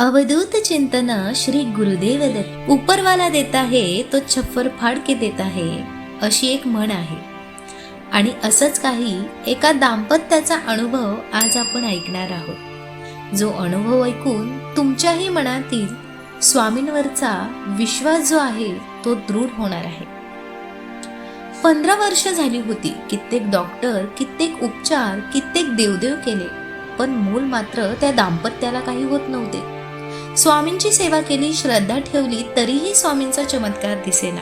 अवधूत चिंतन श्री गुरुदेव दत्त उपरवाला देता है तो छप्पर फाड के देता है अशी एक म्हण आहे. आणि असंच काही एका दाम्पत्याचा अनुभव आज आपण ऐकणार आहोत. जो अनुभव ऐकून तुमच्याही मनातील स्वामींवरचा विश्वास जो आहे तो दृढ होणार आहे. पंधरा वर्ष झाली होती कित्येक डॉक्टर कित्येक उपचार कित्येक देवदेव केले पण मूल मात्र त्या दाम्पत्याला काही होत नव्हते. स्वामींची सेवा केली श्रद्धा ठेवली तरीही स्वामींचा चमत्कार दिसेना.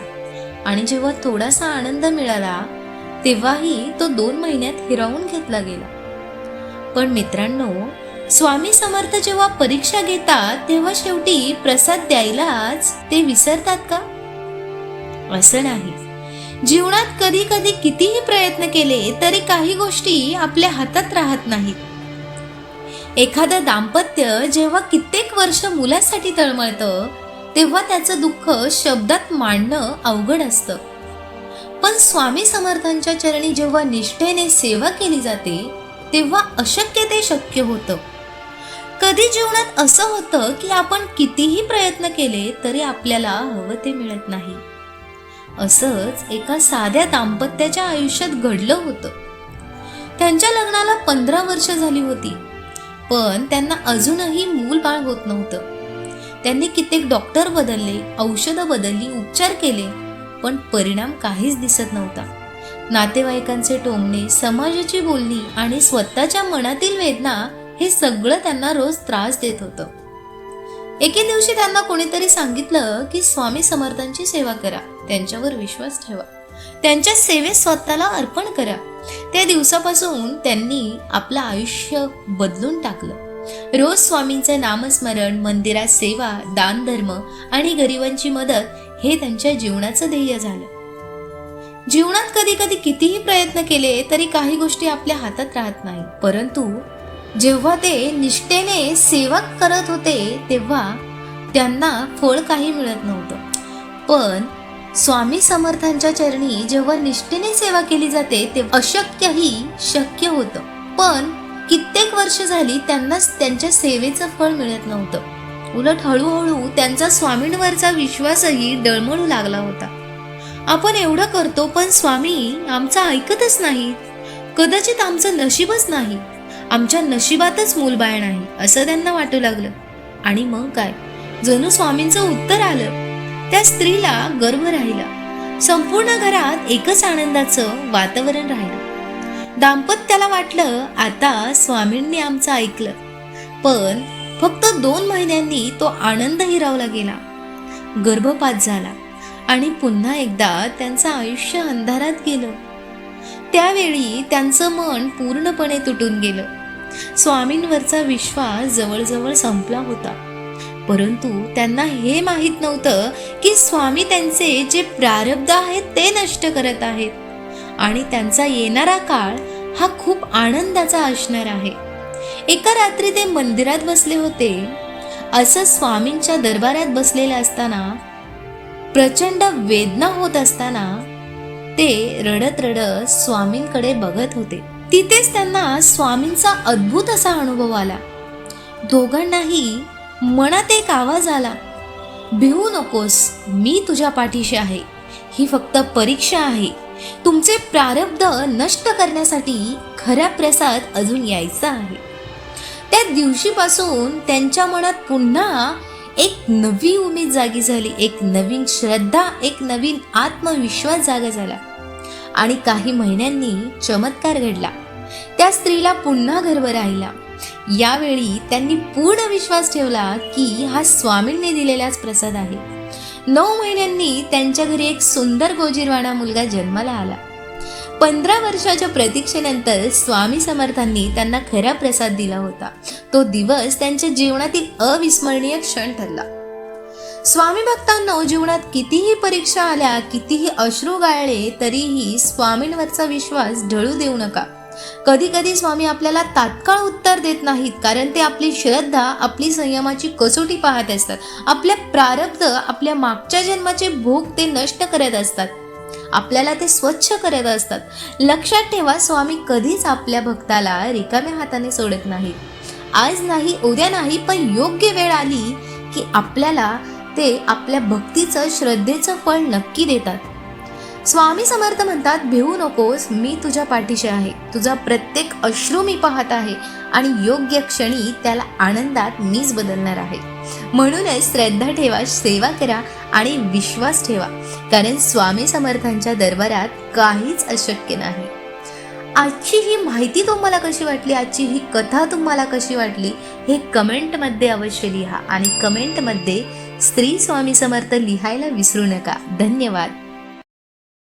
आणि जेव्हा थोडासा आनंद मिळाला तेव्हाही तो दोन महिन्यात हिरावून घेतला गेला. पण मित्रांनो स्वामी समर्थ जेव्हा परीक्षा घेतात तेव्हा शेवटी प्रसाद द्यायलाच ते विसरतात का? असं नाही. जीवनात कधी कधी कितीही प्रयत्न केले तरी काही गोष्टी आपल्या हातात राहत नाहीत. एखादं दाम्पत्य जेव्हा कित्येक वर्ष मुलासाठी तळमळतं तेव्हा त्याचं दुःख शब्दात मांडणं अवघड असतं. पण स्वामी समर्थांच्या चरणी जेव्हा निष्ठेने सेवा केली जाते तेव्हा अशक्य ते शक्य होतं. कधी जीवनात असं होतं की आपण कितीही प्रयत्न केले तरी आपल्याला हवं ते मिळत नाही. असंच एका साध्या दाम्पत्याच्या आयुष्यात घडलं होतं. त्यांच्या लग्नाला पंधरा वर्ष झाली होती. पण त्यांना अजूनही मूल बाळ होत नव्हतं. त्यांनी कित्येक डॉक्टर बदलले औषधं बदलली उपचार केले पण परिणाम काहीच दिसत नव्हता. नातेवाईकांचे टोमणे समाजाची बोलणी आणि स्वतःच्या मनातील वेदना हे सगळं त्यांना रोज त्रास देत होतं. एके दिवशी त्यांना कोणीतरी सांगितलं की स्वामी समर्थांची सेवा करा त्यांच्यावर विश्वास ठेवा. त्यांच्या सेवेत स्वतःला अर्पण करा. त्या दिवसापासून त्यांनी आपलं आयुष्य बदलून टाकलं. रोज स्वामींचे नामस्मरण मंदिरात सेवा दानधर्म आणि गरिबांची मदत हे त्यांच्या जीवनाचं ध्येय झालं. जीवनात कधी कधी कितीही प्रयत्न केले तरी काही गोष्टी आपल्या हातात राहत नाही. परंतु जेव्हा ते निष्ठेने सेवा करत होते तेव्हा त्यांना फळ काही मिळत नव्हतं. पण स्वामी समर्थांच्या चरणी जेव्हा निष्ठेने सेवा केली जाते तेव्हा अशक्यही शक्य होतं. पण कित्येक वर्ष झाली त्यांनाच त्यांच्या सेवेचं फळ मिळत नव्हतं. उलट हळूहळू त्यांचा स्वामींवरचा विश्वासही डळमळू लागला होता. आपण एवढं करतो पण स्वामी आमचं ऐकतच नाहीत कदाचित आमचं नशीबच नाही. आमच्या नशिबातच मूलबाळ नाही असं त्यांना वाटू लागलं. आणि मग काय? जणू स्वामींचं उत्तर आलं. त्या स्त्रीला गर्व राहिला. संपूर्ण घरात एकच आनंदाचं वातावरण राहिलं. दाम्पत्याला वाटलं आता स्वामींनी आमचं ऐकलं. पण फक्त दोन महिन्यांनी तो आनंद हिरावला गेला. गर्भपात झाला आणि पुन्हा एकदा त्यांचं आयुष्य अंधारात गेलं. त्यावेळी त्यांचं मन पूर्णपणे तुटून गेलं. स्वामींवरचा विश्वास जवळजवळ संपला होता. परंतु त्यांना हे माहीत नव्हतं की स्वामी त्यांचे जे प्रारब्ध आहेत ते नष्ट करत आहेत. आणि त्यांचा येणारा काळ हा खूप आनंदाचा असणार आहे. एका रात्री ते मंदिरात बसले होते. असं स्वामींच्या दरबारात बसलेले असताना प्रचंड वेदना होत असताना ते रडत रडत स्वामींकडे बघत होते. तिथेच त्यांना स्वामींचा अद्भुत असा अनुभव आला. दोघांनाही मनात एक आवाज आला भिवू नकोस मी तुझ्या पाठीशी आहे. ही फक्त परीक्षा आहे. तुमचे प्रारब्ध नष्ट करण्यासाठी खरा प्रसाद अजून यायचा आहे. त्या दिवशीपासून त्यांच्या मनात पुन्हा एक नवी उमेद जागी झाली एक नवीन श्रद्धा एक नवीन आत्मविश्वास जागा झाला. आणि काही महिन्यांनी चमत्कार घडला. त्या स्त्रीला पुन्हा गर्भ राहिला यावेळी त्यांनी पूर्ण विश्वास ठेवला की हा स्वामींनी दिलेलाच प्रसाद आहे. नऊ महिन्यांनी त्यांच्या घरी एक सुंदर गोजीरवाणा मुलगा जन्माला आला. पंधरा वर्षाच्या प्रतीक्षेनंतर स्वामी समर्थांनी त्यांना खरा प्रसाद दिला होता. तो दिवस त्यांच्या जीवनातील अविस्मरणीय क्षण ठरला. स्वामी भक्तांना जीवनात कितीही परीक्षा आल्या कितीही अश्रू गाळले तरीही स्वामींवरचा विश्वास ढळू देऊ नका. कधी कधी स्वामी आपल्याला तात्काळ उत्तर देत नाहीत कारण ते आपली श्रद्धा आपली संयमाची कसोटी पाहत असतात. आपल्या प्रारब्ध आपल्या मागच्या जन्माचे भोग ते नष्ट करत असतात. आपल्याला ते स्वच्छ करत असतात. लक्षात ठेवा स्वामी कधीच आपल्या भक्ताला रिकाम्या हाताने सोडत नाहीत. आज नाही उद्या नाही पण योग्य वेळ आली की आपल्याला ते आपल्या भक्तीचं श्रद्धेचं फळ नक्की देतात. स्वामी समर्थ म्हणतात भिवू नकोस मी तुझ्या पाठीशी आहे. तुझा प्रत्येक अश्रू मी पाहत आहे आणि योग्य क्षणी त्याला आनंदात मीच बदलणार आहे. म्हणूनच श्रद्धा ठेवा सेवा करा आणि विश्वास ठेवा. कारण स्वामी समर्थांच्या दरबारात काहीच अशक्य नाही. आजची ही माहिती तुम्हाला कशी वाटली? आजची ही कथा तुम्हाला कशी वाटली? हे कमेंटमध्ये अवश्य लिहा आणि कमेंटमध्ये स्त्री स्वामी समर्थ लिहायला विसरू नका. धन्यवाद.